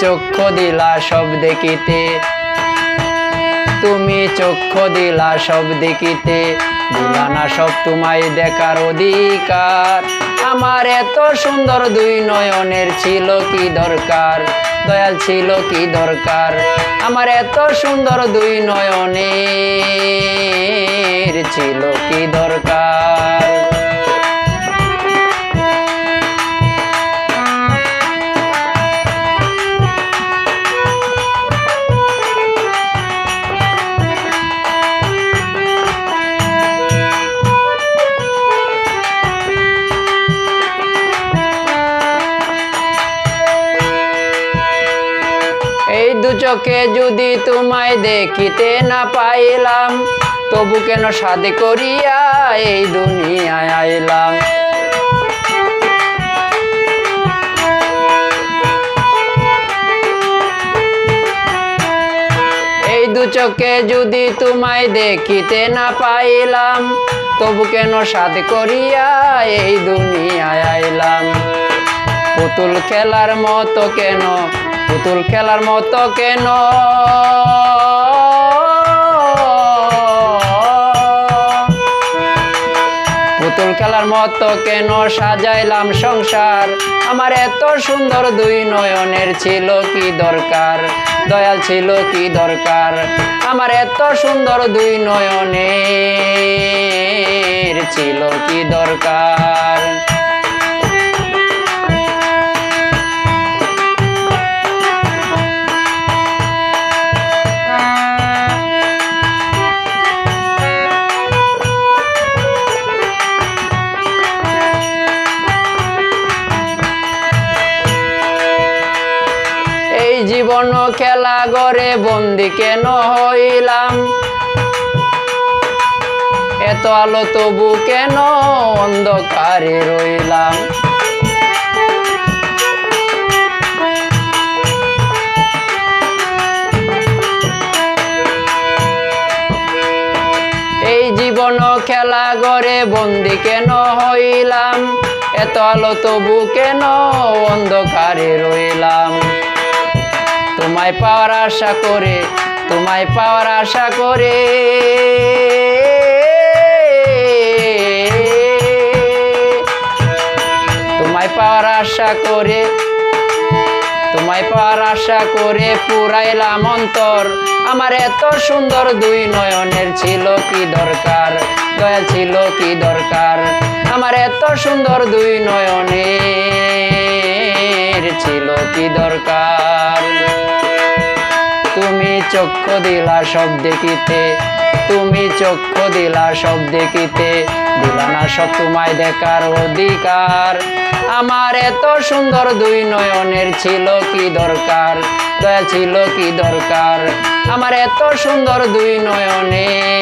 চক্ষু দিলা সব দেখিতে। তুমি চক্ষু দিলা সব দেখিতে। দিলা না সব তোমায় দেখার অধিকার। আমার এত সুন্দর দুই নয়নের ছিল কি দরকার? দয়াল ছিল কি দরকার? আমার এত সুন্দর দুই নয়নের ছিল কি দরকার? এই দু চোখে যদি তোমায় দেখিতে না পাইলাম, তবু কেন সাদে করিয়া এই দুনিয়ায় আইলাম? এই চোখে যদি তোমায় দেখিতে না পাইলাম, তবু কেন সাদ করিয়া এই দুনিয়ায় আইলাম? পুতুল খেলার মতো কেন পুতুল খেলার মতো কেন? পুতুল খেলার মতো কেন সাজাইলাম সংসার? আমার এত সুন্দর দুই নয়নের ছিল কি দরকার? দয়াল ছিল কি দরকার? আমার এত সুন্দর দুই নয়নের ছিল কি দরকার? খেলা গড়ে বন্দি কেন হইলাম? এত আলো তবু কেন অন্ধকারে রইলাম? এই জীবন খেলা গড়ে বন্দি কেন হইলাম? এত আলো তবু কেন অন্ধকারে রইলাম? তোমায় পাওয়ার আশা করে, তোমায় পাওয়ার আশা করে। তোমায় পাওয়ার আশা করে, তোমায় পাওয়ার আশা করে পুরাইলাম অন্তর। আমার এত সুন্দর দুই নয়নের ছিল কি দরকার? দয়া ছিল কি দরকার? আমার এত সুন্দর দুই নয়নের ছিল কি দরকার? চক্ষু দিলা সব দেখিতে, তুমি চক্ষু দিলা সব দেখিতে। দিলা না সব তোমায় দেখার অধিকার। আমার এত সুন্দর দুই নয়নের ছিল কি দরকার? দয়া ছিল কি দরকার? আমার এত সুন্দর দুই নয়নের